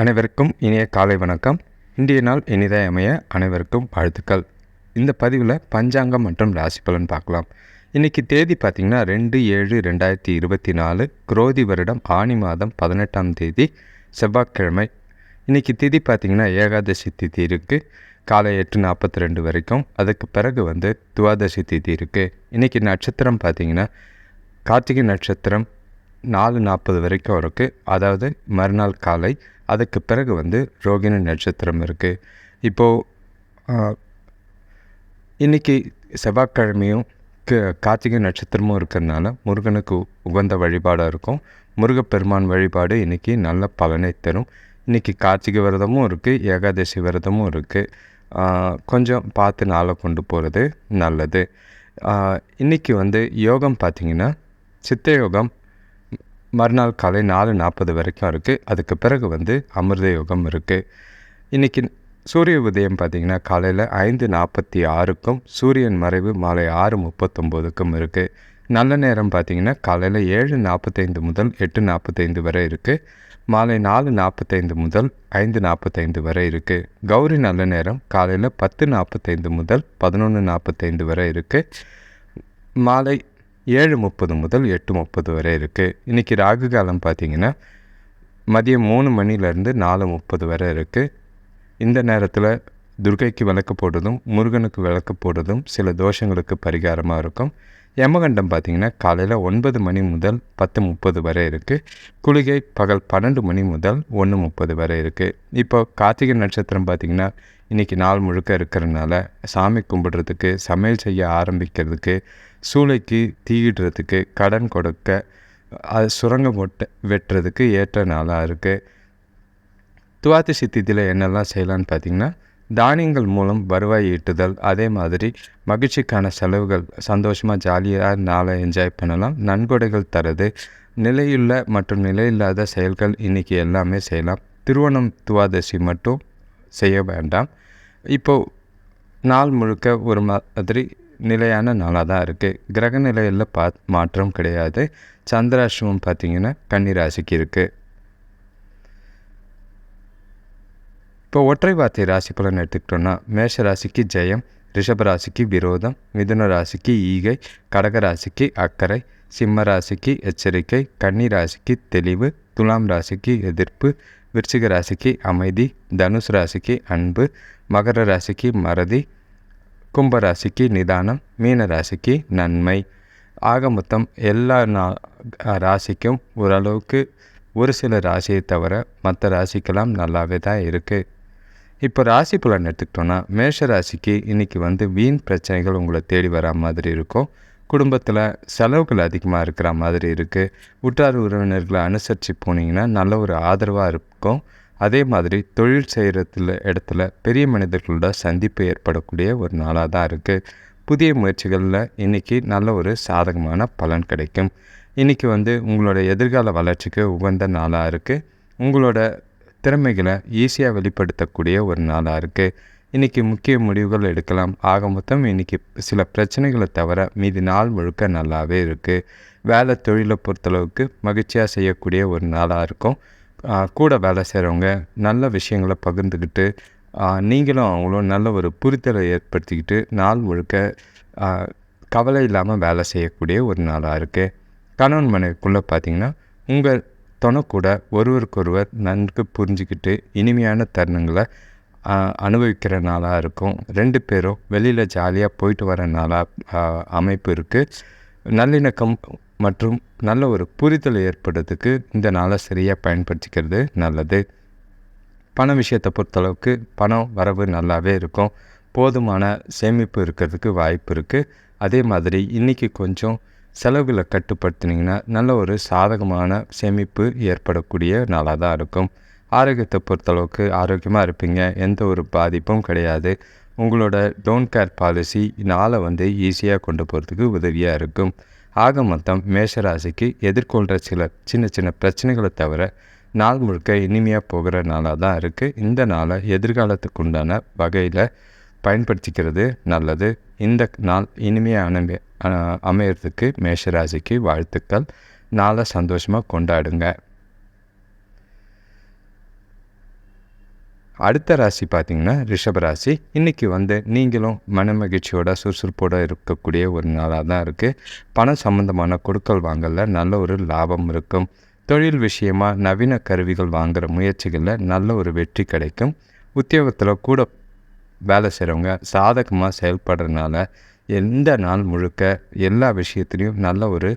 அனைவருக்கும் இனிய காலை வணக்கம். இன்றைய நாள் இனிதாய் அமைய அனைவருக்கும் வாழ்த்துக்கள். இந்த பதிவில் பஞ்சாங்கம் மற்றும் ராசி பலன் பார்க்கலாம். இன்றைக்கி தேதி பார்த்திங்கன்னா ரெண்டு ஏழு ரெண்டாயிரத்தி இருபத்தி நாலு குரோதி வருடம் ஆணி மாதம் பதினெட்டாம் தேதி செவ்வாய்க்கிழமை. இன்றைக்கி திதி பார்த்திங்கன்னா ஏகாதசி திதி இருக்குது காலை எட்டு நாற்பத்தி ரெண்டு வரைக்கும். அதுக்கு பிறகு வந்து துவாதசி திதி இருக்குது இன்றைக்கி நட்சத்திரம் பார்த்திங்கன்னா கார்த்திகை நட்சத்திரம் நாலு நாற்பது வரைக்கும் இருக்குது அதாவது மறுநாள் காலை அதுக்கு பிறகு வந்து ரோகிணி நட்சத்திரம் இருக்குது இப்போது இன்றைக்கி செவ்வாய்க்கிழமையும் க கார்த்திகை நட்சத்திரமும் இருக்கிறதுனால முருகனுக்கு உகந்த வழிபாடாக இருக்கும். முருகப்பெருமான் வழிபாடு இன்றைக்கி நல்ல பலனை தரும். இன்றைக்கி கார்த்திகை விரதமும் இருக்குது ஏகாதசி விரதமும் இருக்குது கொஞ்சம் பார்த்து நாளை கொண்டு போகிறது நல்லது. இன்றைக்கி வந்து யோகம் பார்த்திங்கன்னா சித்த யோகம் மறுநாள் காலை நாலு நாற்பது வரைக்கும் இருக்குது அதுக்கு பிறகு வந்து அமிர்த யோகம் இருக்குது இன்றைக்கி சூரிய உதயம் பார்த்திங்கன்னா காலையில் ஐந்து நாற்பத்தி ஆறுக்கும் சூரியன் மறைவு மாலை ஆறு முப்பத்தொம்போதுக்கும் இருக்குது நல்ல நேரம் பார்த்திங்கன்னா காலையில் ஏழு நாற்பத்தைந்து முதல் எட்டு நாற்பத்தைந்து வரை இருக்குது மாலை நாலு நாற்பத்தைந்து முதல் ஐந்து நாற்பத்தைந்து வரை இருக்குது கௌரி நல்ல நேரம் காலையில் பத்து நாற்பத்தைந்து முதல் பதினொன்று நாற்பத்தைந்து வரை இருக்குது மாலை ஏழு முப்பது முதல் எட்டு முப்பது வரை இருக்குது இன்றைக்கி ராகு காலம் பார்த்திங்கன்னா மதியம் மூணு மணிலேருந்து நாலு முப்பது வரை இருக்குது இந்த நேரத்தில் துர்கைக்கு விளக்கு போடுறதும் முருகனுக்கு விளக்கு போடுறதும் சில தோஷங்களுக்கு பரிகாரமாக இருக்கும். யமகண்டம் பார்த்திங்கன்னா காலையில் ஒன்பது மணி முதல் பத்து முப்பது வரை இருக்குது குளிகை பகல் பன்னெண்டு மணி முதல் ஒன்று முப்பது வரை இருக்குது இப்போ கார்த்திகை நட்சத்திரம் பார்த்திங்கன்னா இன்றைக்கி நாள் முழுக்க இருக்கிறதுனால சாமி கும்பிட்றதுக்கு சமையல் செய்ய ஆரம்பிக்கிறதுக்கு சூளைக்கு தீயிடுறதுக்கு கடன் கொடுக்க அது சுரங்கம் ஒட்ட வெட்டுறதுக்கு ஏற்ற நாளாக இருக்குது துவாதிசி திதியில் என்னெல்லாம் செய்யலான்னு பார்த்திங்கன்னா தானியங்கள் மூலம் வருவாய் ஈட்டுதல் அதே மாதிரி மகிழ்ச்சிக்கான செலவுகள் சந்தோஷமாக ஜாலியாக நாளை என்ஜாய் பண்ணலாம். நன்கொடைகள் தரது நிலையுள்ள மற்றும் நிலையில்லாத செயல்கள் இன்றைக்கி எல்லாமே செய்யலாம். திருவண்ணம் துவாதசி மட்டும் செய்ய வேண்டாம். இப்போது நாள் முழுக்க ஒரு மாதிரி நிலையான நாளாக தான் இருக்குது கிரக நிலையில் பா மாற்றம் கிடையாது. சந்திராஷ்டமம் பார்த்திங்கன்னா கன்னிராசிக்கு இருக்குது இப்போ ஒற்றை வார்த்தை ராசி பலன் எடுத்துக்கிட்டோன்னா மேஷ ராசிக்கு ஜெயம் ரிஷப ராசிக்கு விரோதம் மிதுன ராசிக்கு ஈகை கடக ராசிக்கு அக்கறை சிம்ம ராசிக்கு எச்சரிக்கை கன்னி ராசிக்கு தெளிவு துலாம் ராசிக்கு எதிர்ப்பு விருச்சிக ராசிக்கு அமைதி தனுசு ராசிக்கு அன்பு மகர ராசிக்கு மறதி கும்பராசிக்கு நிதானம் மீன ராசிக்கு நன்மை. ஆக மொத்தம் எல்லா நா ராசிக்கும் ஓரளவுக்கு ஒரு சில ராசியை தவிர மற்ற ராசிக்கெல்லாம் நல்லாவே தான் இருக்குது இப்போ ராசி பலன் எடுத்துக்கிட்டோன்னா மேஷ ராசிக்கு இன்றைக்கி வந்து வீண் பிரச்சனைகள் உங்களை தேடி வரா மாதிரி இருக்கும். குடும்பத்தில் செலவுகள் அதிகமாக இருக்கிற மாதிரி இருக்குது உற்றார் உறவினர்களை அனுசரித்து போனீங்கன்னா நல்ல ஒரு ஆதரவாக இருக்கும். அதே மாதிரி தொழில் செய்கிறதுல இடத்துல பெரிய மனிதர்களோட சந்திப்பு ஏற்படக்கூடிய ஒரு நாளாக தான் இருக்குது புதிய முயற்சிகளில் இன்றைக்கி நல்ல ஒரு சாதகமான பலன் கிடைக்கும். இன்றைக்கி வந்து உங்களோட எதிர்கால வளர்ச்சிக்கு உகந்த நாளாக இருக்குது உங்களோட திறமைகளை ஈஸியாக வெளிப்படுத்தக்கூடிய ஒரு நாளாக இருக்குது இன்றைக்கி முக்கிய முடிவுகள் எடுக்கலாம். ஆக மொத்தம் இன்றைக்கி சில பிரச்சனைகளை தவிர மீதி நாள் முழுக்க நல்லாவே இருக்குது வேலை தொழிலை பொறுத்தளவுக்கு மகிழ்ச்சியாக செய்யக்கூடிய ஒரு நாளாக இருக்கும். கூட வேலை செய்கிறவங்க நல்ல விஷயங்களை பகிர்ந்துக்கிட்டு நீங்களும் அவங்களும் நல்ல ஒரு புரிதலை ஏற்படுத்திக்கிட்டு நாள் முழுக்க கவலை இல்லாமல் வேலை செய்யக்கூடிய ஒரு நாளாக இருக்குது கணவன் மனைவிக்குள்ளே பார்த்திங்கன்னா உங்கள் துணைக்கூட ஒருவருக்கொருவர் நன்கு புரிஞ்சுக்கிட்டு இனிமையான தருணங்களை அனுபவிக்கிற நாளாக இருக்கும். ரெண்டு பேரும் வெளியில் ஜாலியாக போயிட்டு வர நாளாக அமைப்பு இருக்குது நல்லிணக்கம் மற்றும் நல்ல ஒரு புரிதல் ஏற்படுறதுக்கு இந்த நாளை சரியாக பயன்படுத்திக்கிறது நல்லது. பண விஷயத்தை பொறுத்தளவுக்கு பணம் வரவு நல்லாவே இருக்கும். போதுமான சேமிப்பு இருக்கிறதுக்கு வாய்ப்பு இருக்குது அதே மாதிரி இன்றைக்கி கொஞ்சம் செலவுகளை கட்டுப்படுத்தினீங்கன்னா நல்ல ஒரு சாதகமான சேமிப்பு ஏற்படக்கூடிய நாளாக தான் இருக்கும். ஆரோக்கியத்தை பொறுத்தளவுக்கு ஆரோக்கியமாக இருப்பீங்க எந்த ஒரு பாதிப்பும் கிடையாது. உங்களோட டோன்ட் கேர் பாலிசி நாளை வந்து ஈஸியாக கொண்டு போகிறதுக்கு உதவியாக இருக்கும். ஆக மொத்தம் மேஷராசிக்கு எதிர்கொள்கிற சில சின்ன சின்ன பிரச்சனைகளை தவிர நாள் முழுக்க இனிமையாக போகிற நாளாக தான் இருக்குது இந்த நாளை எதிர்காலத்துக்கு உண்டான வகையில் பயன்படுத்திக்கிறது நல்லது. இந்த நாள் இனிமையாக அனுமி அமையிறதுக்கு மேஷராசிக்கு வாழ்த்துக்கள். நாளை சந்தோஷமாக கொண்டாடுங்க. அடுத்த ராசி பார்த்திங்கன்னா ரிஷப ராசி. இன்றைக்கி வந்து நீங்களும் மன மகிழ்ச்சியோட சுறுசுறுப்போடு இருக்கக்கூடிய ஒரு நாளாக தான் இருக்குது பணம் சம்மந்தமான கொடுக்கல் வாங்கலில் நல்ல ஒரு லாபம் இருக்கும். தொழில் விஷயமாக நவீன கருவிகள் வாங்குகிற முயற்சிகளில் நல்ல ஒரு வெற்றி கிடைக்கும். உத்தியோகத்தில் கூட வேலை செய்கிறவங்க சாதகமாக செயல்படுறதுனால எந்த நாள் முழுக்க எல்லா விஷயத்துலேயும் நல்ல ஒரு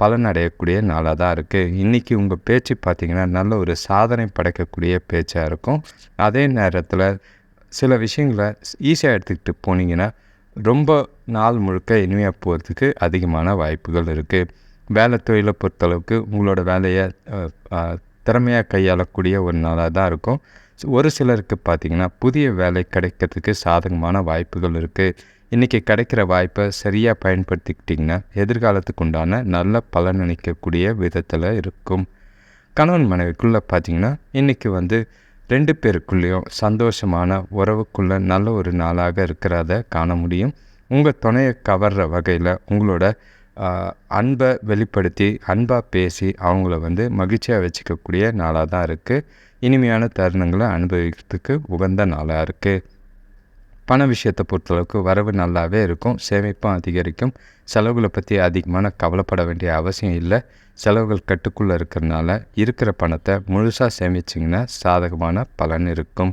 பலன் அடையக்கூடிய நாளாக தான் இருக்குது இன்றைக்கி உங்கள் பேச்சு பார்த்திங்கன்னா நல்ல ஒரு சாதனை படைக்கக்கூடிய பேச்சாக இருக்கும். அதே நேரத்தில் சில விஷயங்களை ஈஸியாக எடுத்துக்கிட்டு போனீங்கன்னா ரொம்ப நாள் முழுக்க இனிமையாக போகிறதுக்கு அதிகமான வாய்ப்புகள் இருக்குது வேலை தொழிலை பொறுத்தளவுக்கு உங்களோட வேலையை திறமையாக கையாளக்கூடிய ஒரு நாளாக தான் இருக்கும். ஒரு சிலருக்கு பார்த்திங்கன்னா புதிய வேலை கிடைக்கிறதுக்கு சாதகமான வாய்ப்புகள் இருக்குது இன்றைக்கி கிடைக்கிற வாய்ப்பை சரியாக பயன்படுத்திக்கிட்டிங்கன்னா எதிர்காலத்துக்கு உண்டான நல்ல பலன் நினைக்கக்கூடிய விதத்தில் இருக்கும். கணவன் மனைவிக்குள்ளே பார்த்திங்கன்னா இன்றைக்கி வந்து ரெண்டு பேருக்குள்ளேயும் சந்தோஷமான உறவுக்குள்ளே நல்ல ஒரு நாளாக இருக்கிறத காண முடியும். உங்கள் துணையை கவர்ற வகையில் உங்களோட அன்பை வெளிப்படுத்தி அன்பாக பேசி அவங்கள வந்து மகிழ்ச்சியாக வச்சுக்கக்கூடிய நாளாக தான் இருக்குது இனிமையான தருணங்களை அனுபவிக்கிறதுக்கு உகந்த நாளாக இருக்குது பண விஷயத்தை பொறுத்தளவுக்கு வரவு நல்லாவே இருக்கும். சேமிப்பும் அதிகரிக்கும். செலவுகளை பற்றி அதிகமான கவலைப்பட வேண்டிய அவசியம் இல்லை. செலவுகள் கட்டுக்குள்ளே இருக்கிறனால இருக்கிற பணத்தை முழுசாக சேமிச்சிங்கன்னா சாதகமான பலன் இருக்கும்.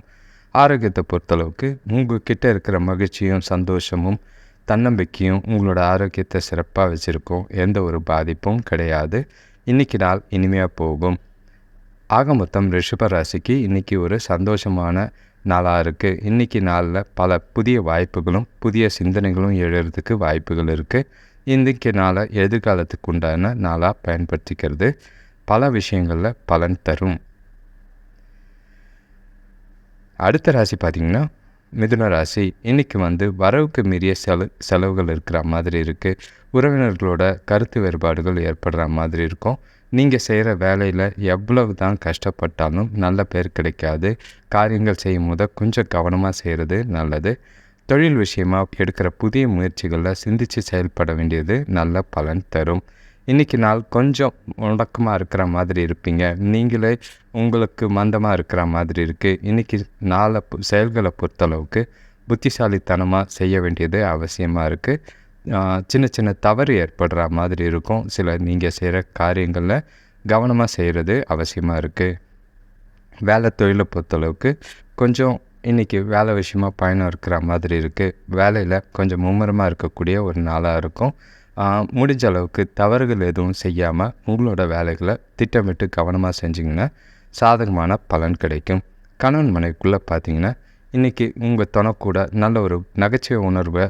ஆரோக்கியத்தை பொறுத்தளவுக்கு உங்கள்கிட்ட இருக்கிற மகிழ்ச்சியும் சந்தோஷமும் தன்னம்பிக்கையும் உங்களோட ஆரோக்கியத்தை சிறப்பாக வச்சுருக்கோம். எந்த ஒரு பாதிப்பும் கிடையாது. இன்றைக்கி நாள் இனிமையாக போகும். ஆக மொத்தம் ரிஷப ராசிக்கு இன்றைக்கி ஒரு சந்தோஷமான நாளாக இருக்குது இன்றைக்கி நாளில் பல புதிய வாய்ப்புகளும் புதிய சிந்தனைகளும் எழுறதுக்கு வாய்ப்புகள் இருக்குது இன்றைக்கி நாளை எதிர்காலத்துக்கு உண்டான நாளாக பயன்படுத்திக்கிறது. பல விஷயங்களில் பலன் தரும். அடுத்த ராசி பார்த்திங்கன்னா மிதுன ராசி. இன்றைக்கி வந்து வரவுக்கு மீறிய செல செலவுகள் இருக்கிற மாதிரி இருக்குது உறவினர்களோட கருத்து வேறுபாடுகள் ஏற்படுற மாதிரி இருக்கும். நீங்கள் செய்கிற வேலையில் எவ்வளவு தான் கஷ்டப்பட்டாலும் நல்ல பேர் கிடைக்காது. காரியங்கள் செய்யும் போது கொஞ்சம் கவனமாக செய்கிறது நல்லது. தொழில் விஷயமாக எடுக்கிற புதிய முயற்சிகளில் சிந்தித்து செயல்பட வேண்டியது நல்ல பலன் தரும். இன்றைக்கி நாள் கொஞ்சம் முடக்கமாக இருக்கிற மாதிரி இருப்பீங்க. நீங்களே உங்களுக்கு மந்தமாக இருக்கிற மாதிரி இருக்குது இன்றைக்கி நாளை செயல்களை பொறுத்தளவுக்கு புத்திசாலித்தனமாக செய்ய வேண்டியது அவசியமாக இருக்குது சின்ன சின்ன தவறு ஏற்படுற மாதிரி இருக்கும். சில நீங்கள் செய்கிற காரியங்களில் கவனமாக செய்கிறது அவசியமாக இருக்குது வேலை தொழிலை பொறுத்தளவுக்கு கொஞ்சம் இன்றைக்கி வேலை விஷயமாக பயணம் இருக்கிற மாதிரி இருக்குது வேலையில் கொஞ்சம் மும்முரமாக இருக்கக்கூடிய ஒரு நாளாக இருக்கும். முடிஞ்ச அளவுக்கு தவறுகள் எதுவும் செய்யாமல் உங்களோட வேலைகளை திட்டமிட்டு கவனமாக செஞ்சிங்கன்னா சாதகமான பலன் கிடைக்கும். கணவன் மனைவிக்குள்ளே பார்த்தீங்கன்னா இன்றைக்கி உங்கள் துணை நல்ல ஒரு நகைச்சுவை உணர்வை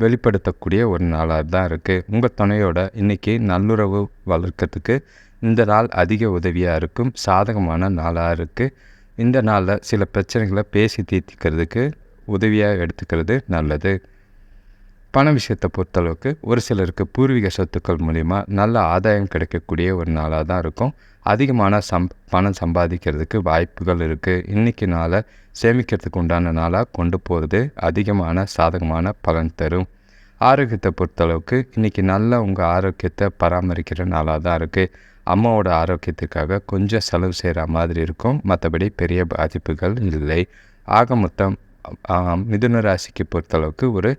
வெளிப்படுத்தக்கூடிய ஒரு நாளாக தான் இருக்குது உங்கள் துணையோட இன்றைக்கி நல்லுறவு வளர்க்கறதுக்கு இந்த நாள் அதிக உதவியாக இருக்கும். சாதகமான நாளாக இருக்குது இந்த நாளில் சில பிரச்சனைகளை பேசி தீர்த்திக்கிறதுக்கு உதவியாக எடுத்துக்கிறது நல்லது. பண விஷயத்தை பொறுத்தளவுக்கு ஒரு சிலருக்கு பூர்வீக சொத்துக்கள் மூலிமா நல்ல ஆதாயம் கிடைக்கக்கூடிய ஒரு நாளாக தான் இருக்கும். அதிகமான சம் பணம் சம்பாதிக்கிறதுக்கு வாய்ப்புகள் இருக்குது இன்றைக்கி நாளை சேமிக்கிறதுக்கு உண்டான நாளாக கொண்டு போகிறது அதிகமான சாதகமான பலன் தரும். ஆரோக்கியத்தை பொறுத்தளவுக்கு இன்றைக்கி நல்ல உங்கள் ஆரோக்கியத்தை பராமரிக்கிற நாளாக தான் இருக்குது அம்மாவோட ஆரோக்கியத்துக்காக கொஞ்சம் செலவு செய்கிற மாதிரி இருக்கும். மற்றபடி பெரிய பாதிப்புகள் இல்லை. ஆக மொத்தம் மிதுன ராசிக்கு பொறுத்தளவுக்கு ஒரு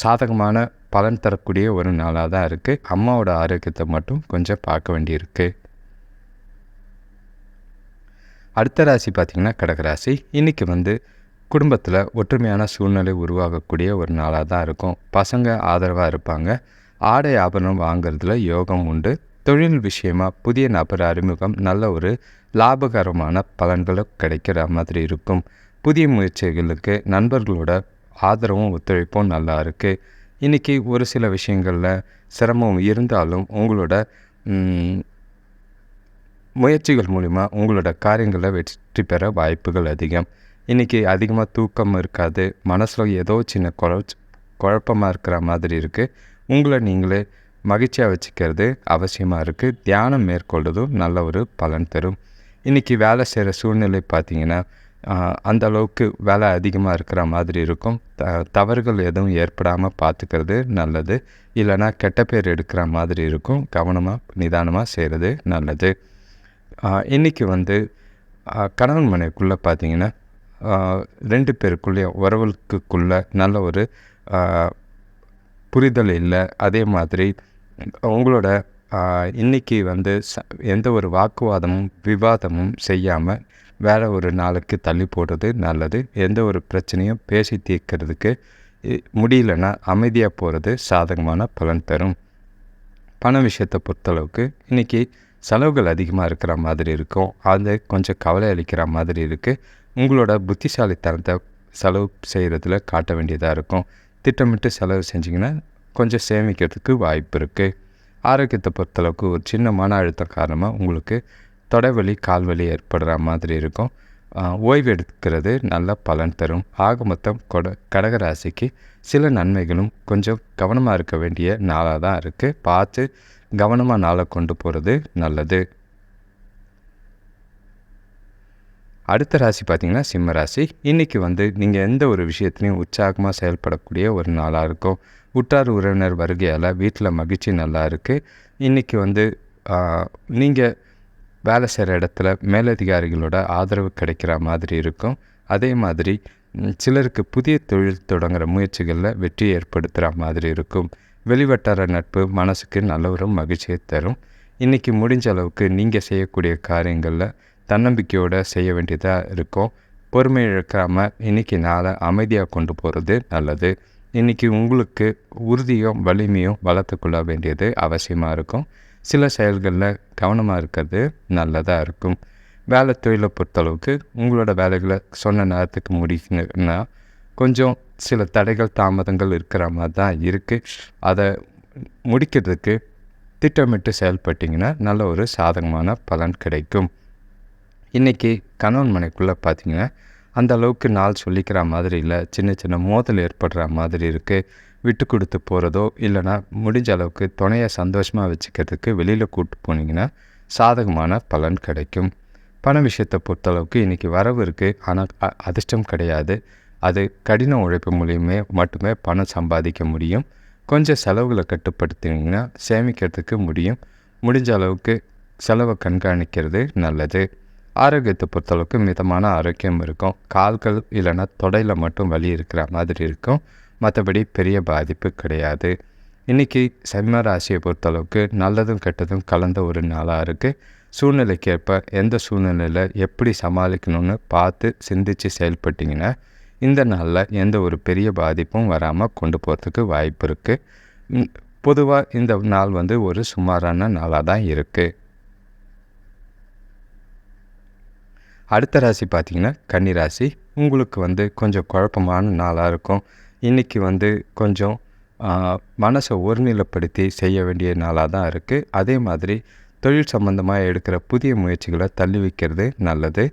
சாதகமான பலன் தரக்கூடிய ஒரு நாளாக தான் இருக்குது அம்மாவோட ஆரோக்கியத்தை மட்டும் கொஞ்சம் பார்க்க வேண்டியிருக்கு. அடுத்த ராசி பார்த்திங்கன்னா கடகராசி இன்றைக்கி வந்து குடும்பத்தில் ஒற்றுமையான சூழ்நிலை உருவாகக்கூடிய ஒரு நாளாக தான் இருக்கும். பசங்க ஆதரவாக இருப்பாங்க. ஆடை ஆபரணம் வாங்கிறதுல யோகம் உண்டு. தொழில் விஷயமாக புதிய நபர் அறிமுகம் நல்ல ஒரு லாபகரமான பலன்களும் கிடைக்கிற மாதிரி இருக்கும். புதிய முயற்சிகளுக்கு நண்பர்களோட ஆதரவும் ஒத்துழைப்பும் நல்லா இருக்குது இன்றைக்கி ஒரு சில விஷயங்களில் சிரமம் இருந்தாலும் உங்களோட முயற்சிகள் மூலிமா உங்களோட காரியங்களை வெற்றி பெற வாய்ப்புகள் அதிகம். இன்றைக்கி அதிகமாக தூக்கம் இருக்காது மனசில் ஏதோ சின்ன குழ குழப்பமாக இருக்கிற மாதிரி இருக்குது உங்களை நீங்களே மகிழ்ச்சியாக வச்சுக்கிறது அவசியமாக இருக்குது தியானம் மேற்கொள்வதும் நல்ல ஒரு பலன் தரும். இன்றைக்கி வேலை செய்கிற சூழ்நிலை பார்த்திங்கன்னா அந்த அளவுக்கு வேலை அதிகமாக இருக்கிற மாதிரி இருக்கும். த தவறுகள் எதுவும் ஏற்படாமல் பார்த்துக்கிறது நல்லது. இல்லைனா கெட்ட பேர் எடுக்கிற மாதிரி இருக்கும். கவனமாக நிதானமாக செய்கிறது நல்லது. இன்றைக்கி வந்து கணவன் மனைக்குள்ளே பார்த்தீங்கன்னா ரெண்டு பேருக்குள்ளேயும் உறவுகளுக்குள்ள நல்ல ஒரு புரிதல் இல்லை. அதே மாதிரி உங்களோட இன்றைக்கி வந்து ச எந்த ஒரு வாக்குவாதமும் விவாதமும் செய்யாமல் வேறு ஒரு நாளுக்கு தள்ளி போடுறது நல்லது. எந்த ஒரு பிரச்சனையும் பேசி தீர்க்கிறதுக்கு முடியலன்னா அமைதியாக போகிறது சாதகமான பலன் தரும். பண விஷயத்தை பொறுத்தளவுக்கு இன்றைக்கி செலவுகள் அதிகமாக இருக்கிற மாதிரி இருக்கும். அது கொஞ்சம் கவலை அளிக்கிற மாதிரி இருக்குது உங்களோட புத்திசாலித்தனத்தை செலவு செய்கிறதுல காட்ட வேண்டியதாக இருக்கும். திட்டமிட்டு செலவு செஞ்சிங்கன்னா கொஞ்சம் சேமிக்கிறதுக்கு வாய்ப்பு இருக்குது ஆரோக்கியத்தை பொறுத்தளவுக்கு ஒரு சின்ன மன அழுத்தம் காரணமாக உங்களுக்கு தொடைவலி கால்வலி ஏற்படுற மாதிரி இருக்கும். ஓய்வு எடுக்கிறது நல்ல பலன் தரும். ஆக மொத்தம் கொட கடகராசிக்கு சில நன்மைகளும் கொஞ்சம் கவனமாக இருக்க வேண்டிய நாளாக தான் இருக்குது பார்த்து கவனமாக நாளை கொண்டு போகிறது நல்லது. அடுத்த ராசி பார்த்திங்கன்னா சிம்ம ராசி. இன்றைக்கி வந்து நீங்கள் எந்த ஒரு விஷயத்துலையும் உற்சாகமாக செயல்படக்கூடிய ஒரு நாளாக இருக்கும். உற்றார் உறவினர் வருகையால் வீட்டில் மகிழ்ச்சி நல்லா இருக்குது இன்றைக்கி வந்து நீங்கள் வேலை செய்கிற இடத்துல மேலதிகாரிகளோட ஆதரவு கிடைக்கிற மாதிரி இருக்கும். அதே மாதிரி சிலருக்கு புதிய தொழில் தொடங்குகிற முயற்சிகளில் வெற்றி ஏற்படுத்துகிற மாதிரி இருக்கும். வெளிவட்டார நட்பு மனசுக்கு நல்ல ஒரு மகிழ்ச்சியை தரும். இன்றைக்கி முடிஞ்ச அளவுக்கு நீங்கள் செய்யக்கூடிய காரியங்களில் தன்னம்பிக்கையோடு செய்ய வேண்டியதாக இருக்கும் பொறுமை இழக்காமல் இன்றைக்கி நாளை அமைதியாக கொண்டு போகிறது நல்லது. இன்றைக்கி உங்களுக்கு உறுதியும் வலிமையும் வளர்த்துக்கொள்ள வேண்டியது அவசியமாக இருக்கும். சில செயல்களில் கவனமாக இருக்கிறது நல்லதாக இருக்கும். வேலை தொழிலை பொறுத்தளவுக்கு உங்களோட வேலைகளை சொன்ன நேரத்துக்கு முடிக்கணும்னா கொஞ்சம் சில தடைகள் தாமதங்கள் இருக்கிற மாதிரி தான் இருக்குது அதை முடிக்கிறதுக்கு திட்டமிட்டு செயல்பட்டிங்கன்னா நல்ல ஒரு சாதகமான பலன் கிடைக்கும். இன்றைக்கி கணவன் மனைக்குள்ளே பார்த்திங்கன்னா அந்த அளவுக்கு நாள் சொல்லிக்கிற மாதிரி இல்லை. சின்ன சின்ன மோதல் ஏற்படுற மாதிரி இருக்குது விட்டு கொடுத்து போகிறதோ இல்லைனா முடிஞ்ச அளவுக்கு துணையை சந்தோஷமாக வச்சுக்கிறதுக்கு வெளியில் கூப்பிட்டு போனீங்கன்னா சாதகமான பலன் கிடைக்கும். பண விஷயத்தை பொறுத்தளவுக்கு இன்றைக்கி வரவு இருக்குது ஆனால் அதிர்ஷ்டம் கிடையாது. அது கடின உழைப்பு மூலியமே மட்டுமே பணம் சம்பாதிக்க முடியும். கொஞ்சம் செலவுகளை கட்டுப்படுத்தினீங்கன்னா சேமிக்கிறதுக்கு முடியும். முடிஞ்ச அளவுக்கு செலவை கண்காணிக்கிறது நல்லது. ஆரோக்கியத்தை பொறுத்தளவுக்கு மிதமான ஆரோக்கியம் இருக்கும். கால்கள் இல்லைன்னா தொடையில் மட்டும் வலி இருக்கிற மாதிரி இருக்கும். மற்றபடி பெரிய பாதிப்பு கிடையாது. இன்றைக்கி செம்ம ராசியை பொறுத்தளவுக்கு நல்லதும் கெட்டதும் கலந்த ஒரு நாளாக இருக்குது சூழ்நிலைக்கேற்ப எந்த சூழ்நிலையில் எப்படி சமாளிக்கணும்னு பார்த்து சிந்தித்து செயல்பட்டிங்கன்னா இந்த நாளில் எந்த ஒரு பெரிய பாதிப்பும் வராமல் கொண்டு போகிறதுக்கு வாய்ப்பு இருக்குது பொதுவாக இந்த நாள் வந்து ஒரு சுமாரான நாளாக தான் இருக்குது அடுத்த ராசி பார்த்திங்கன்னா கன்னி ராசி. உங்களுக்கு வந்து கொஞ்சம் குழப்பமான நாளாக இருக்கும். இன்றைக்கி வந்து கொஞ்சம் மனசை ஒருநிலைப்படுத்தி செய்ய வேண்டிய நாளாக தான் இருக்குது அதே மாதிரி தொழில் சம்மந்தமாக எடுக்கிற புதிய முயற்சிகளை தள்ளி வைக்கிறது நல்லது.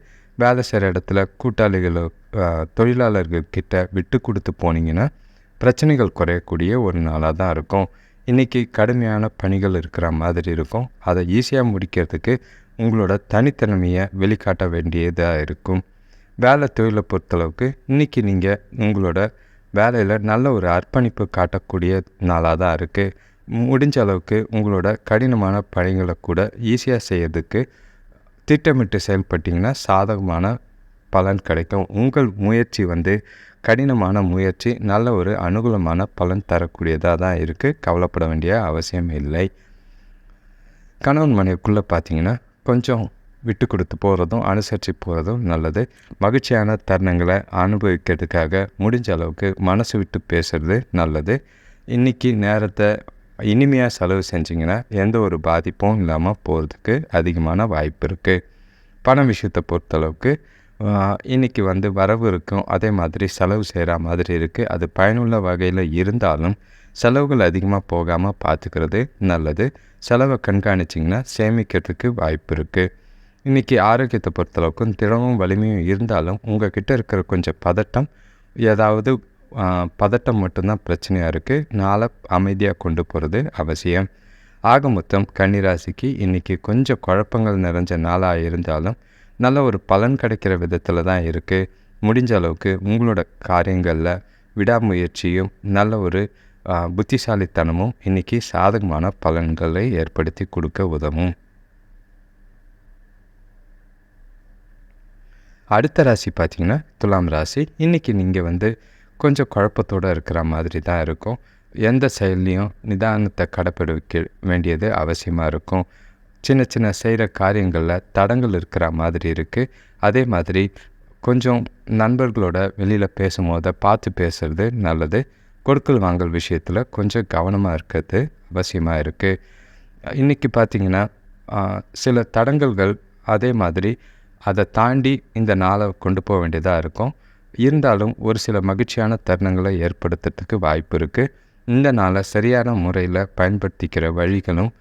வேலை செய்கிற இடத்துல கூட்டாளிகளோ தொழிலாளர்கள்கிட்ட விட்டு கொடுத்து போனீங்கன்னா பிரச்சனைகள் குறையக்கூடிய ஒரு நாளாக தான் இருக்கும். இன்றைக்கி கடுமையான பணிகள் இருக்கிற மாதிரி இருக்கும். அதை ஈஸியாக முடிக்கிறதுக்கு உங்களோட தனித்தன்மையை வெளிக்காட்ட வேண்டியதாக இருக்கும். வேலை தொழிலை பொறுத்தளவுக்கு இன்றைக்கி நீங்கள் உங்களோட வேலையில் நல்ல ஒரு அர்ப்பணிப்பு காட்டக்கூடிய நாளாக தான் இருக்குது முடிஞ்ச அளவுக்கு உங்களோட கடினமான பணிகளை கூட ஈஸியாக செய்யறதுக்கு திட்டமிட்டு செயல்பட்டிங்கன்னா சாதகமான பலன் கிடைக்கும். உங்கள் முயற்சி வந்து கடினமான முயற்சி நல்ல ஒரு அனுகூலமான பலன் தரக்கூடியதாக தான் இருக்குது கவலைப்பட வேண்டிய அவசியம் இல்லை. கணவன் மனைவிக்குள்ளே பார்த்தீங்கன்னா கொஞ்சம் விட்டு கொடுத்து போகிறதும் அனுசரித்து போகிறதும் நல்லது. மகிழ்ச்சியான தருணங்களை அனுபவிக்கிறதுக்காக முடிஞ்ச அளவுக்கு மனசு விட்டு பேசுகிறது நல்லது. இன்றைக்கி நேரத்தை இனிமையாக செலவு செஞ்சிங்கன்னா எந்த ஒரு பாதிப்பும் இல்லாமல் போகிறதுக்கு அதிகமான வாய்ப்பு இருக்குது பண விஷயத்தை பொறுத்தளவுக்கு இன்றைக்கி வந்து வரவு இருக்கும். அதே மாதிரி செலவு செய்கிற மாதிரி இருக்குது அது பயனுள்ள வகையில் இருந்தாலும் செலவுகள் அதிகமாக போகாமல் பார்த்துக்கிறது நல்லது. செலவை கண்காணிச்சிங்கன்னா சேமிக்கிறதுக்கு வாய்ப்பு இருக்குது இன்றைக்கி ஆரோக்கியத்தை பொறுத்தளவுக்கும் திறமும் வலிமையும் இருந்தாலும் உங்கள் கிட்டே இருக்கிற கொஞ்சம் பதட்டம் ஏதாவது பதட்டம் மட்டும்தான் பிரச்சனையாக இருக்குது நாளை அமைதியாக கொண்டு போகிறது அவசியம். ஆக மொத்தம் கன்னிராசிக்கு இன்றைக்கி கொஞ்சம் குழப்பங்கள் நிறைஞ்ச நாளாக இருந்தாலும் நல்ல ஒரு பலன் கிடைக்கிற விதத்தில் தான் இருக்குது முடிஞ்ச அளவுக்கு உங்களோட காரியங்களில் விடாமுயற்சியும் நல்ல ஒரு புத்திசாலித்தனமும் இன்றைக்கி சாதகமான பலன்களை ஏற்படுத்தி கொடுக்க உதவும். அடுத்த ராசி பார்த்திங்கன்னா துலாம் ராசி. இன்றைக்கி நீங்கள் வந்து கொஞ்சம் குழப்பத்தோடு இருக்கிற மாதிரி தான் இருக்கும். எந்த செயல்லையும் நிதானத்தை கடைப்பிடிக்க வேண்டியது அவசியமாக இருக்கும். சின்ன சின்ன செய்கிற காரியங்களில் தடங்கள் இருக்கிற மாதிரி இருக்குது அதே மாதிரி கொஞ்சம் நண்பர்களோட வெளியில் பேசும்போதை பார்த்து பேசுகிறது நல்லது. கொடுக்கல் வாங்கல் விஷயத்தில் கொஞ்சம் கவனமாக இருக்கிறது அவசியமாக இருக்குது இன்றைக்கி பார்த்திங்கன்னா சில தடங்கல்கள் அதே மாதிரி அதை தாண்டி இந்த நாளை கொண்டு போக வேண்டியதாக இருக்கும். இருந்தாலும் ஒரு சில மகிழ்ச்சியான தருணங்களை ஏற்படுத்துறதுக்கு வாய்ப்பு இருக்குது இந்த நாளை சரியான முறையில் பயன்படுத்திக்கிற வழிகளும்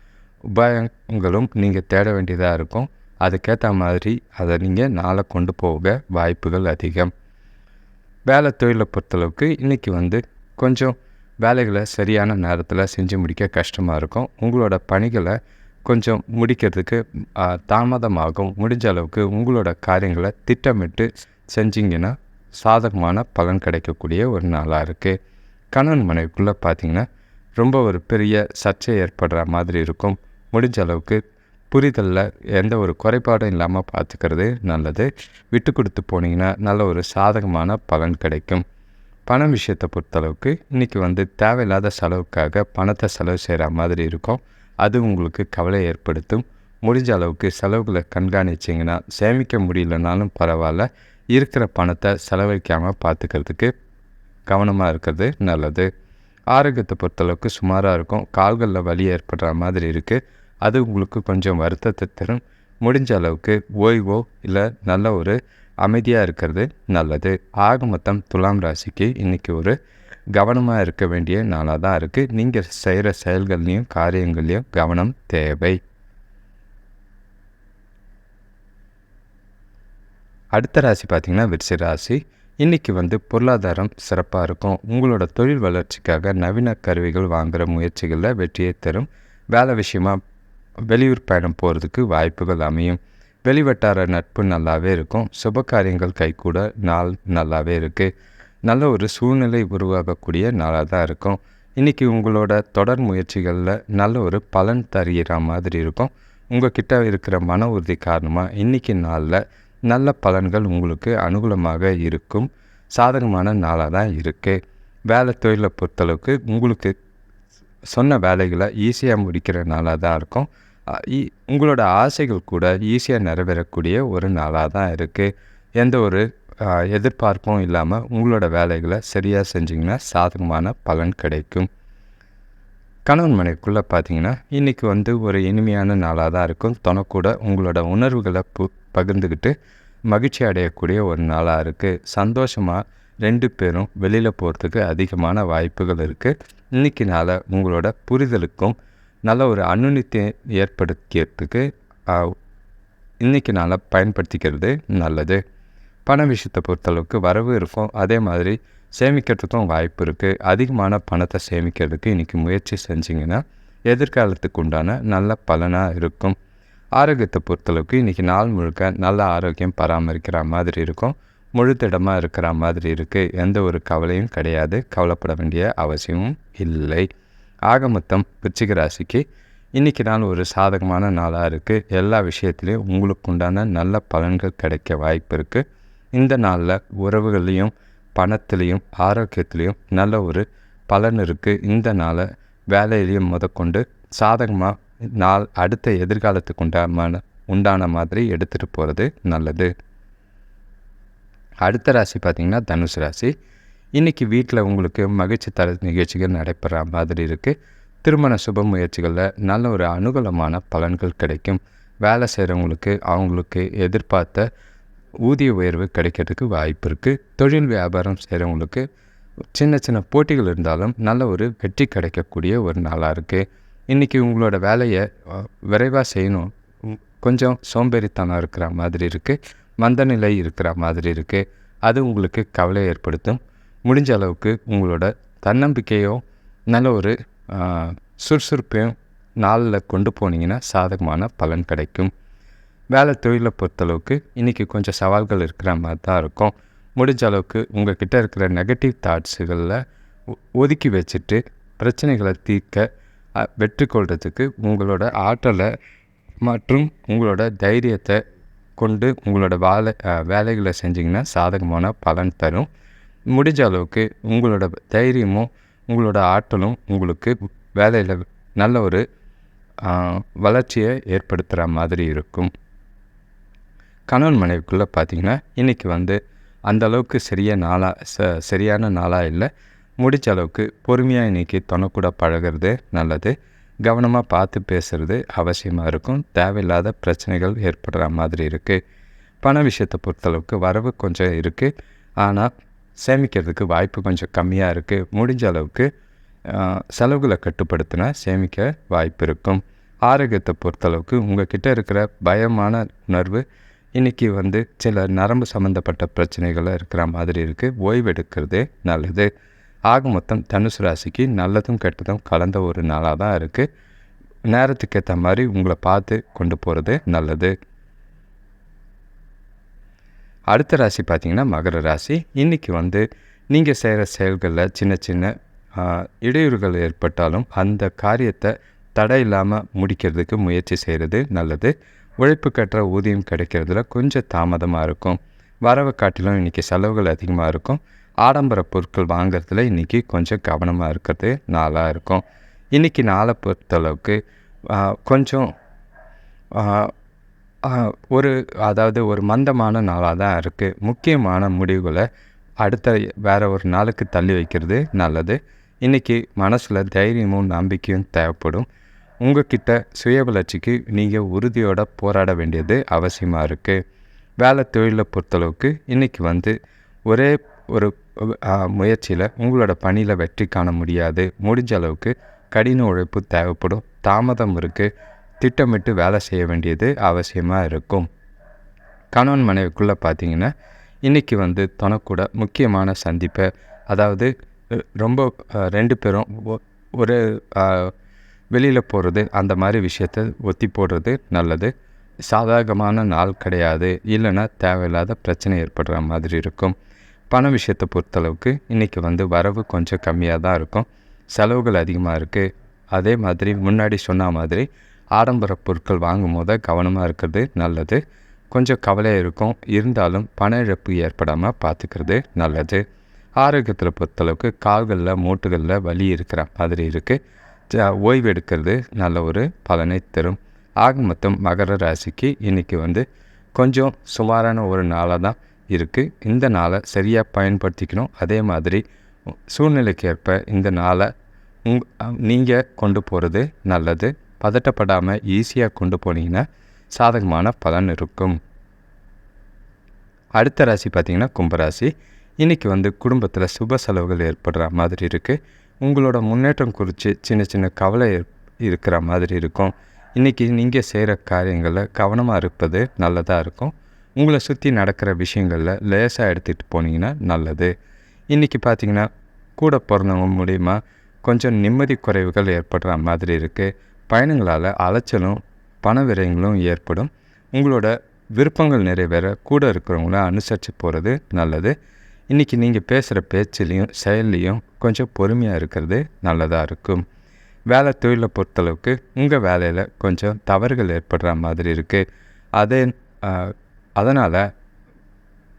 உபாயங்களும் நீங்கள் தேட வேண்டியதாக இருக்கும். அதுக்கேற்ற மாதிரி அதை நீங்கள் நாளை கொண்டு போக வாய்ப்புகள் அதிகம். வேலை தொழிலை பொறுத்தளவுக்கு இன்றைக்கி வந்து கொஞ்சம் வேலைகளை சரியான நேரத்தில் செஞ்சு முடிக்க கஷ்டமாக இருக்கும். உங்களோட பணிகளை கொஞ்சம் முடிக்கிறதுக்கு தாமதமாகும் முடிஞ்ச அளவுக்கு உங்களோட காரியங்களை திட்டமிட்டு செஞ்சிங்கன்னா சாதகமான பலன் கிடைக்கக்கூடிய ஒரு நாளாக இருக்குது கணவன் மனைவிக்குள்ளே பார்த்திங்கன்னா ரொம்ப ஒரு பெரிய சர்ச்சை ஏற்படுற மாதிரி இருக்கும். முடிஞ்ச அளவுக்கு புரிதலில் எந்த ஒரு குறைபாடும் இல்லாமல் பார்த்துக்கிறது நல்லது. விட்டு கொடுத்து போனீங்கன்னா நல்ல ஒரு சாதகமான பலன் கிடைக்கும். பணம் விஷயத்தை பொறுத்தளவுக்கு இன்றைக்கி வந்து தேவையில்லாத செலவுக்காக பணத்தை செலவு செய்கிற மாதிரி இருக்கும். அது உங்களுக்கு கவலை ஏற்படுத்தும். முடிஞ்ச அளவுக்கு செலவுகளை கண்காணிச்சிங்கன்னா சேமிக்க முடியலனாலும் பரவாயில்ல. இருக்கிற பணத்தை செலவழிக்காமல் பார்த்துக்கிறதுக்கு கவனமாக இருக்கிறது நல்லது. ஆரோக்கியத்தை பொறுத்தளவுக்கு சுமாராக இருக்கும். கால்களில் வலி ஏற்படுற மாதிரி இருக்குது அது உங்களுக்கு கொஞ்சம் வருத்தத்தை தரும். முடிஞ்ச அளவுக்கு ஓய்வோ இல்லை நல்ல ஒரு அமைதியாக இருக்கிறது நல்லது. ஆக மொத்தம் துலாம் ராசிக்கு இன்றைக்கி ஒரு கவனமாக இருக்க வேண்டிய நாளாக தான் இருக்குது நீங்கள் செய்கிற செயல்கள்லேயும் காரியங்கள்லேயும் கவனம் தேவை. அடுத்த ராசி பார்த்திங்கன்னா விருச்சி ராசி. இன்றைக்கி வந்து பொருளாதாரம் சிறப்பாக இருக்கும். உங்களோட தொழில் வளர்ச்சிக்காக நவீன கருவிகள் வாங்குகிற முயற்சிகளில் வெற்றியை தரும். வேலை விஷயமாக வெளியூர் பயணம் போகிறதுக்கு வாய்ப்புகள் அமையும். வெளிவட்டார நட்பு நல்லாவே இருக்கும். சுப காரியங்கள் கைகூட நாள் நல்லாவே இருக்குது நல்ல ஒரு சூழ்நிலை உருவாகக்கூடிய நாளாக தான் இருக்கும். இன்றைக்கி உங்களோட தொடர் முயற்சிகளில் நல்ல ஒரு பலன் தருகிற மாதிரி இருக்கும். உங்கள் கிட்ட இருக்கிற மன உறுதி காரணமாக இன்றைக்கி நாளில் நல்ல பலன்கள் உங்களுக்கு அனுகூலமாக இருக்கும். சாதகமான நாளாக தான் இருக்குது வேலை தொழிலை பொறுத்தளவுக்கு உங்களுக்கு சொன்ன வேலைகளை ஈஸியாக முடிக்கிற நாளாக தான் இருக்கும். உங்களோட ஆசைகள் கூட ஈஸியாக நிறைவேறக்கூடிய ஒரு நாளாக தான் இருக்குது எந்த ஒரு எதிர்பார்ப்பும் இல்லாமல் உங்களோட வேலைகளை சரியாக செஞ்சிங்கன்னா சாதகமான பலன் கிடைக்கும். கணவன் மனைக்குள்ளே பார்த்தீங்கன்னா இன்றைக்கி வந்து ஒரு இனிமையான நாளாக தான் இருக்கும். தொணக்கூட உங்களோட உணர்வுகளை பு பகிர்ந்துக்கிட்டு மகிழ்ச்சி அடையக்கூடிய ஒரு நாளாக இருக்குது சந்தோஷமாக ரெண்டு பேரும் வெளியில் போகிறதுக்கு அதிகமான வாய்ப்புகள் இருக்குது இன்றைக்கி நாளை உங்களோட புரிதலுக்கும் நல்ல ஒரு அனுநித்தை ஏற்படுத்திக்கிறதுக்கு இன்றைக்கி நல்லா பயன்படுத்திக்கிறது நல்லது. பண விஷயத்தை பொறுத்தளவுக்கு வரவு இருக்கும். அதே மாதிரி சேமிக்கிறதுக்கும் வாய்ப்பு இருக்குது அதிகமான பணத்தை சேமிக்கிறதுக்கு இன்றைக்கி முயற்சி செஞ்சிங்கன்னா எதிர்காலத்துக்கு உண்டான நல்ல பலனாக இருக்கும். ஆரோக்கியத்தை பொறுத்தளவுக்கு இன்றைக்கி நாள் முழுக்க நல்ல ஆரோக்கியம் பராமரிக்கிற மாதிரி இருக்கும். முழுத்திடமாக இருக்கிற மாதிரி இருக்குது எந்த ஒரு கவலையும் கிடையாது. கவலைப்பட வேண்டிய அவசியமும் இல்லை. ஆக மொத்தம் விருச்சிக ராசிக்கு இன்றைக்கி நாள் ஒரு சாதகமான நாளாக இருக்குது எல்லா விஷயத்துலேயும் உங்களுக்கு உண்டான நல்ல பலன்கள் கிடைக்க வாய்ப்பு இருக்குது இந்த நாளில் உறவுகள்லேயும் பணத்துலேயும் ஆரோக்கியத்துலேயும் நல்ல ஒரு பலன் இருக்குது இந்த நாளை வேலையிலையும் முதற்கொண்டு சாதகமாக நாள் அடுத்த எதிர்காலத்துக்கு உண்டான உண்டான மாதிரி எடுத்துகிட்டு போகிறது நல்லது. அடுத்த ராசி பார்த்திங்கன்னா தனுசு ராசி. இன்றைக்கி வீட்டில் உங்களுக்கு மகிழ்ச்சி தர நிகழ்ச்சிகள் நடைபெற மாதிரி இருக்குது திருமண சுப முயற்சிகளில் நல்ல ஒரு அனுகூலமான பலன்கள் கிடைக்கும். வேலை செய்கிறவங்களுக்கு அவங்களுக்கு எதிர்பார்த்த ஊதிய உயர்வு கிடைக்கிறதுக்கு வாய்ப்பு இருக்குது தொழில் வியாபாரம் செய்கிறவங்களுக்கு சின்ன சின்ன போட்டிகள் இருந்தாலும் நல்ல ஒரு வெற்றி கிடைக்கக்கூடிய ஒரு நாளாக இருக்குது இன்றைக்கி உங்களோட வேலையை விரைவாக செய்யணும். கொஞ்சம் சோம்பேறித்தனம் இருக்கிற மாதிரி இருக்குது மந்தநிலை இருக்கிற மாதிரி இருக்குது அது உங்களுக்கு கவலை ஏற்படுத்தும். முடிஞ்ச அளவுக்கு உங்களோட தன்னம்பிக்கையும் நல்ல ஒரு சுறுசுறுப்பையும் நாளில் கொண்டு போனீங்கன்னா சாதகமான பலன் கிடைக்கும். வேலை தொழிலை பொறுத்தளவுக்கு இன்றைக்கி கொஞ்சம் சவால்கள் இருக்கிற மாதிரி தான் இருக்கும். முடிஞ்ச அளவுக்கு உங்கள்கிட்ட இருக்கிற நெகட்டிவ் தாட்ஸுகளில் ஒதுக்கி வச்சுட்டு பிரச்சனைகளை தீர்க்க வெற்றி கொள்றதுக்கு உங்களோட ஆற்றலை மற்றும் உங்களோட தைரியத்தை கொண்டு உங்களோட வேலை வேலைகளை செஞ்சிங்கன்னா சாதகமான பலன் தரும். முடிஞ்ச அளவுக்கு உங்களோட தைரியமும் உங்களோட ஆற்றலும் உங்களுக்கு வேலையில் நல்ல ஒரு வளர்ச்சியை ஏற்படுத்துகிற மாதிரி இருக்கும். கணவன் மனைவிக்குள்ளே பார்த்திங்கன்னா இன்றைக்கி வந்து அந்த அளவுக்கு சரிய நாளாக ச சரியான நாளாக இல்லை. முடிஞ்ச அளவுக்கு பொறுமையாக இன்றைக்கி தொணக்கூட பழகிறது நல்லது. கவனமாக பார்த்து பேசுகிறது அவசியமாக இருக்கும். தேவையில்லாத பிரச்சனைகள் ஏற்படுற மாதிரி இருக்குது பண விஷயத்தை பொறுத்தளவுக்கு வரவு கொஞ்சம் இருக்குது ஆனால் சேமிக்கிறதுக்கு வாய்ப்பு கொஞ்சம் கம்மியாக இருக்குது முடிஞ்ச அளவுக்கு செலவுகளை கட்டுப்படுத்தினா சேமிக்க வாய்ப்பு இருக்கும். ஆரோக்கியத்தை பொறுத்தளவுக்கு உங்கள் கிட்டே இருக்கிற பயமான உணர்வு இன்றைக்கி வந்து சில நரம்பு சம்மந்தப்பட்ட பிரச்சனைகளாக இருக்கிற மாதிரி இருக்குது ஓய்வெடுக்கிறது நல்லது. ஆக மொத்தம் தனுசு ராசிக்கு நல்லதும் கெட்டதும் கலந்த ஒரு நாளாக தான் இருக்குது நேரத்துக்கு ஏற்ற மாதிரி உங்களை பார்த்து கொண்டு போகிறது நல்லது. அடுத்த ராசி பார்த்திங்கன்னா மகர ராசி. இன்றைக்கி வந்து நீங்கள் செய்கிற செயல்களில் சின்ன சின்ன இடையூறுகள் ஏற்பட்டாலும் அந்த காரியத்தை தடை இல்லாமல் முடிக்கிறதுக்கு முயற்சி செய்கிறது நல்லது. உழைப்பு கட்டுற ஊதியம் கிடைக்கிறதுல கொஞ்சம் தாமதமாக இருக்கும். வரவை காட்டிலும் இன்றைக்கி செலவுகள் அதிகமாக இருக்கும். ஆடம்பர பொருட்கள் வாங்கிறதுல இன்றைக்கி கொஞ்சம் கவனமாக இருக்கிறது நாளாக இருக்கும். இன்றைக்கி நாளை பொறுத்தளவுக்கு கொஞ்சம் ஒரு அதாவது ஒரு மந்தமான நாளாக தான் இருக்குது முக்கியமான முடிவுகளை அடுத்த வேறு ஒரு நாளுக்கு தள்ளி வைக்கிறது நல்லது. இன்றைக்கி மனசில் தைரியமும் நம்பிக்கையும் தேவைப்படும். உங்கள்கிட்ட சுய வளர்ச்சிக்கு நீங்கள் உறுதியோடு போராட வேண்டியது அவசியமாக இருக்குது வேலை தொழிலை பொறுத்தளவுக்கு இன்றைக்கி வந்து ஒரே ஒரு முயற்சியில் உங்களோட பணியில் வெற்றி காண முடியாது. முடிஞ்ச அளவுக்கு கடின உழைப்பு தேவைப்படும். தாமதம் இருக்குது திட்டமிட்டு வேலை செய்ய வேண்டியது அவசியமாக இருக்கும். கணவன் மனைவிக்குள்ளே பார்த்தீங்கன்னா இன்றைக்கி வந்து தனக்கூட முக்கியமான சந்திப்பை அதாவது ரொம்ப ரெண்டு பேரும் ஒரு வெளியில் போகிறது அந்த மாதிரி விஷயத்த ஒத்தி போடுறது நல்லது. சாதகமான நாள் கிடையாது. இல்லைன்னா தேவையில்லாத பிரச்சனை ஏற்படுற மாதிரி இருக்கும். பண விஷயத்தை பொறுத்தளவுக்கு இன்றைக்கி வந்து வரவு கொஞ்சம் கம்மியாக தான் இருக்கும். செலவுகள் அதிகமாக இருக்குது அதே மாதிரி முன்னாடி சொன்ன மாதிரி ஆடம்பர பொருட்கள் வாங்கும் போது கவனமாக இருக்கிறது நல்லது. கொஞ்சம் கவலையாக இருக்கும். இருந்தாலும் பண இழப்பு ஏற்படாமல் பார்த்துக்கிறது நல்லது. ஆரோக்கியத்தில் பொறுத்தளவுக்கு கால்களில் மூட்டுகளில் வலி இருக்கிற மாதிரி இருக்குது ஓய்வு எடுக்கிறது நல்ல ஒரு பலனை தரும். ஆக மொத்தம் மகர ராசிக்கு இன்றைக்கி வந்து கொஞ்சம் சுமாரான ஒரு நாளாக தான் இருக்குது இந்த நாளை சரியாக பயன்படுத்திக்கணும். அதே மாதிரி சூழ்நிலைக்கு ஏற்ப இந்த நாளை உங் நீங்கள் கொண்டு போகிறது நல்லது. பதட்டப்படாமல் ஈஸியாக கொண்டு போனீங்கன்னா சாதகமான பலன் இருக்கும். அடுத்த ராசி பார்த்திங்கன்னா கும்பராசி. இன்றைக்கி வந்து குடும்பத்தில் சுப செலவுகள் ஏற்படுற மாதிரி இருக்குது உங்களோட முன்னேற்றம் குறித்து சின்ன சின்ன கவலை இருக்கிற மாதிரி இருக்கும். இன்றைக்கி நீங்கள் செய்கிற காரியங்களில் கவனமாக இருப்பது நல்லதாக இருக்கும். உங்களை சுற்றி நடக்கிற விஷயங்களில் லேசாக எடுத்துகிட்டு போனீங்கன்னா நல்லது. இன்றைக்கி பார்த்திங்கன்னா கூட பிறந்தவங்க மூலிமா கொஞ்சம் நிம்மதி குறைவுகள் ஏற்படுற மாதிரி இருக்குது பயணங்களால் அலைச்சலும் பண விரயங்களும் ஏற்படும். உங்களோட விருப்பங்கள் நிறைவேற கூட இருக்கிறவங்கள அனுசரித்து போகிறது நல்லது. இன்றைக்கி நீங்கள் பேசுகிற பேச்சிலையும் செயல்லையும் கொஞ்சம் பொறுமையாக இருக்கிறது நல்லதாக இருக்கும். வேலை தொழிலை பொறுத்தளவுக்கு உங்கள் வேலையில் கொஞ்சம் தவறுகள் ஏற்படுற மாதிரி இருக்குது அதே அதனால்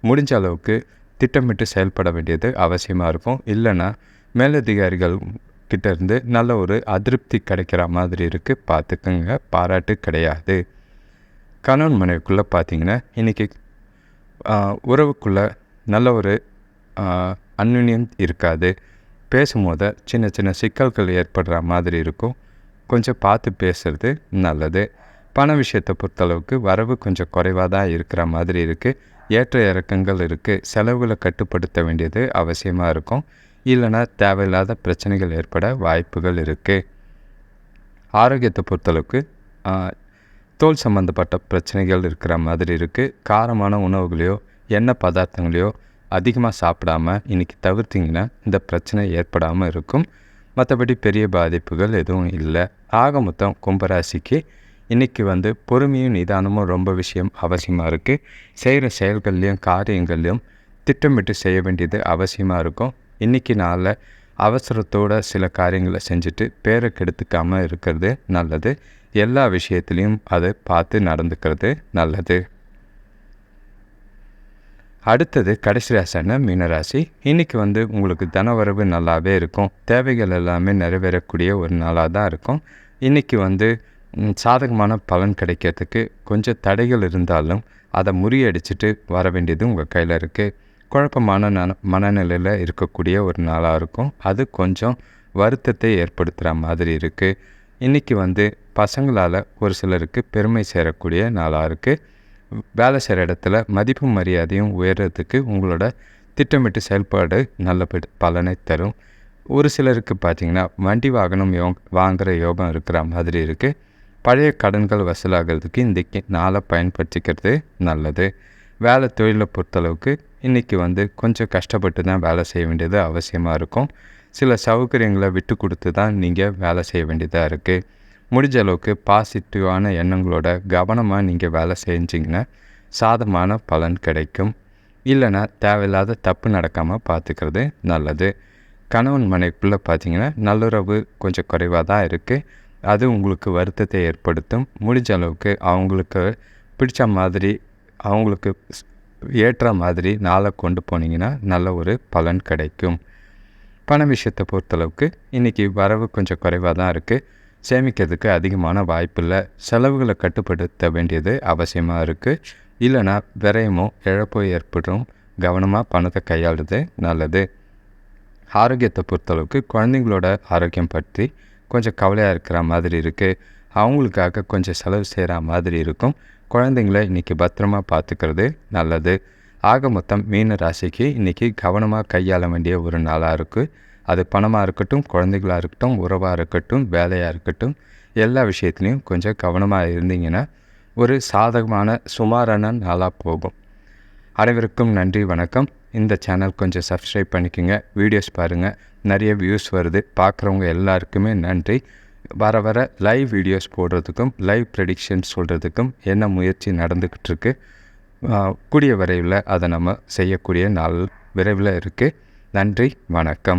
முடிஞ்ச அளவுக்கு திட்டமிட்டு செயல்பட வேண்டியது அவசியமாக இருக்கும். இல்லைன்னா மேலதிகாரிகள் கிட்டேருந்து நல்ல ஒரு அதிருப்தி கிடைக்கிற மாதிரி இருக்குது பார்த்துக்கங்க. பாராட்டு கிடையாது. கணவன் மனைவிக்குள்ளே பார்த்தீங்கன்னா இன்றைக்கி உறவுக்குள்ளே நல்ல ஒரு அன்யுன்யம் இருக்காது. பேசும்போது சின்ன சின்ன சிக்கல்கள் ஏற்படுற மாதிரி இருக்கும். கொஞ்சம் பார்த்து பேசுகிறது நல்லது. பண விஷயத்தை பொறுத்தளவுக்கு வரவு கொஞ்சம் குறைவாக தான் இருக்கிற மாதிரி இருக்குது ஏற்ற இறக்கங்கள் இருக்குது செலவுகளை கட்டுப்படுத்த வேண்டியது அவசியமாக இருக்கும். இல்லைன்னா தேவையில்லாத பிரச்சனைகள் ஏற்பட வாய்ப்புகள் இருக்குது ஆரோக்கியத்தை பொறுத்தளவுக்கு தோல் சம்மந்தப்பட்ட பிரச்சனைகள் இருக்கிற மாதிரி இருக்குது காரமான உணவுகளையோ எண்ணெய் பதார்த்தங்களையோ அதிகமாக சாப்பிடாம இன்றைக்கி தவிர்த்திங்கன்னா இந்த பிரச்சனை ஏற்படாமல் இருக்கும். மற்றபடி பெரிய பாதிப்புகள் எதுவும் இல்லை. ஆக மொத்தம் கும்பராசிக்கு இன்றைக்கி வந்து பொறுமையும் நிதானமும் ரொம்ப விஷயம் அவசியமாக இருக்குது செய்கிற செயல்கள்லேயும் காரியங்கள்லையும் திட்டமிட்டு செய்ய வேண்டியது அவசியமாக இருக்கும். இன்றைக்கி நாளில் அவசரத்தோடு சில காரியங்களை செஞ்சுட்டு பேரை கெடுத்துக்காமல் இருக்கிறது நல்லது. எல்லா விஷயத்துலேயும் அதை பார்த்து நடந்துக்கிறது நல்லது. அடுத்தது கடைசி ராசியான மீனராசி இன்றைக்கி வந்து உங்களுக்கு தனவரவு நல்லாவே இருக்கும். தேவைகள் எல்லாமே நிறைவேறக்கூடிய ஒரு நாளாக தான் இருக்கும். இன்றைக்கி வந்து சாதகமான பலன் கிடைக்கிறதுக்கு கொஞ்சம் தடைகள் இருந்தாலும் அதை முறியடிச்சிட்டு வர வேண்டியது உங்கள் கையில் இருக்குது குழப்பமான நன மனநிலையில் இருக்கக்கூடிய ஒரு நாளாக இருக்கும். அது கொஞ்சம் வருத்தத்தை ஏற்படுத்துகிற மாதிரி இருக்குது இன்றைக்கி வந்து பசங்களால் ஒரு சிலருக்கு பெருமை சேரக்கூடிய நாளாக இருக்குது வேலை செய்கிற இடத்துல மதிப்பு மரியாதையும் உயர்றதுக்கு உங்களோட திட்டமிட்டு செயல்பாடு நல்ல பலனை தரும். ஒரு சிலருக்கு பார்த்திங்கன்னா வண்டி வாகனம் யோ வாங்குகிற யோகம் இருக்கிற மாதிரி இருக்குது பழைய கடன்கள் வசூலாகிறதுக்கு இன்றைக்கி நாளை பயன்படுத்திக்கிறது நல்லது. வேலை தொழிலை பொறுத்தளவுக்கு இன்றைக்கி வந்து கொஞ்சம் கஷ்டப்பட்டு தான் வேலை செய்ய வேண்டியது அவசியமாக இருக்கும். சில சௌகரியங்களை விட்டு கொடுத்து தான் நீங்கள் வேலை செய்ய வேண்டியதாக இருக்குது முடிஞ்ச அளவுக்கு பாசிட்டிவான எண்ணங்களோட கவனமாக நீங்கள் வேலை செஞ்சிங்கன்னா சாதமான பலன் கிடைக்கும். இல்லைன்னா தேவையில்லாத தப்பு நடக்காமல் பார்த்துக்கிறது நல்லது. கணவன் மனைக்குள்ளே பார்த்தீங்கன்னா நல்லுறவு கொஞ்சம் குறைவாக தான் இருக்குது அது உங்களுக்கு வருத்தத்தை ஏற்படுத்தும். முடிஞ்ச அளவுக்கு அவங்களுக்கு பிடிச்ச மாதிரி அவங்களுக்கு ஏற்ற மாதிரி நாளை கொண்டு போனீங்கன்னா நல்ல ஒரு பலன் கிடைக்கும். பண விஷயத்தை பொறுத்தளவுக்கு இன்றைக்கி வரவு கொஞ்சம் குறைவாக தான் இருக்குது சேமிக்கிறதுக்கு அதிகமான வாய்ப்பில்லை செலவுகளை கட்டுப்படுத்த வேண்டியது அவசியமாக இருக்குது இல்லைன்னா விரயமோ இழப்போ ஏற்படும். கவனமாக பணத்தை கையாளுறது நல்லது. ஆரோக்கியத்தை பொறுத்தளவுக்கு குழந்தைங்களோட ஆரோக்கியம் பற்றி கொஞ்சம் கவலையாக இருக்கிற மாதிரி இருக்குது அவங்களுக்காக கொஞ்சம் செலவு செய்கிற மாதிரி இருக்கும். குழந்தைங்கள இன்றைக்கி பத்திரமா பார்த்துக்கிறது நல்லது. ஆக மொத்தம் மீன ராசிக்கு இன்றைக்கி கவனமாக கையாள வேண்டிய ஒரு நாளாக இருக்குது அது பணமாக இருக்கட்டும் குழந்தைகளாக இருக்கட்டும் உறவாக இருக்கட்டும் வேலையாக இருக்கட்டும் எல்லா விஷயத்துலையும் கொஞ்சம் கவனமாக இருந்தீங்கன்னா ஒரு சாதகமான சுமாரான நாளாக போகும். அனைவருக்கும் நன்றி வணக்கம். இந்த சேனல் கொஞ்சம் சப்ஸ்கிரைப் பண்ணிக்கோங்க. வீடியோஸ் பாருங்கள் நிறைய வியூஸ் வருது. பார்க்குறவங்க எல்லாருக்குமே நன்றி. வர வர லைவ் வீடியோஸ் போடுறதுக்கும் லைவ் ப்ரெடிக்ஷன் சொல்கிறதுக்கும் என்ன முயற்சி நடந்துக்கிட்டு இருக்கு கூடிய விரைவில் அதை நம்ம செய்யக்கூடிய நாள் விரைவில் இருக்குது நன்றி வணக்கம்.